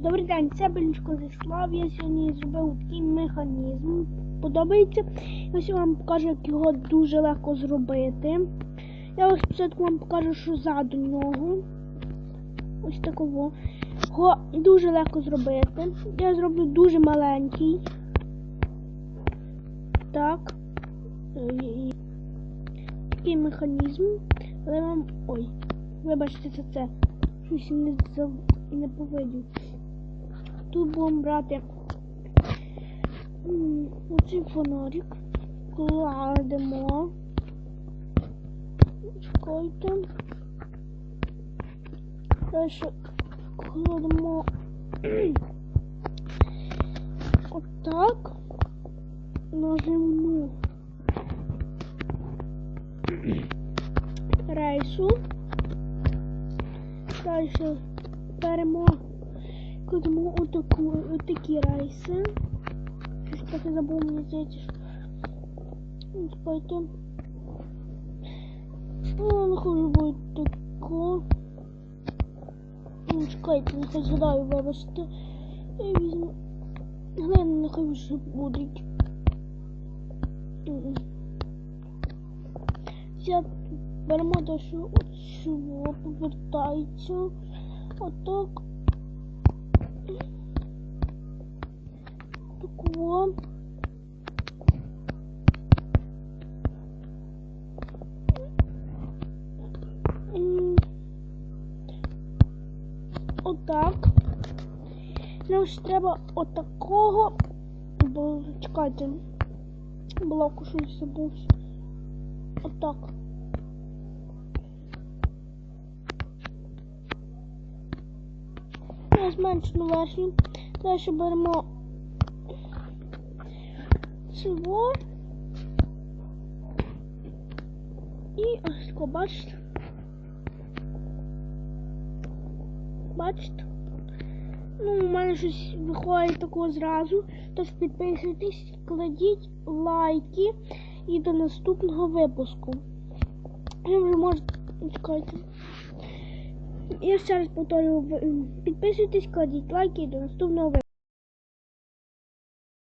Добрий день, це Белючко Зіслав. Я сьогодні зробив такий механізм. Подобається. Я сьогодні вам покажу, як його дуже легко зробити. Я ось спочатку вам покажу, що ззаду нього. Ось такого. Його дуже легко зробити. Я зроблю дуже маленький. Так. Такий механізм. Але вам. Ой, вибачте за це. Щось не, зав... не повидів. Тут будемо брати оцей фонарик. Кладемо. Чекайте. Далі кладемо отак. Нажимну рейсу. Далі беремо, кладемо отаку, отакі рейси. Щось трохи забув, мені здається. що- Чекайте. Ну, нехай буде тако. Ну, чекайте, нехай згадаю, вибачте. Я візьму. Глянь, нехай вже будуть. Я беремо те, що от сюди повертається. Отак. Тако. М. Отак. Нам ж треба отакого. Бо чекайте. Блоку щось забувся. Отак. Зменшену версію. Далі беремо цього. І ось тако, бачите. Бачите? Ну, у мене щось виходить такого зразу. Тож підписуйтесь, кладіть лайки і до наступного випуску. Ви вже можете. Чекайте. Я ще раз повторюю, підписуйтесь, кладіть лайки і до наступного випуску.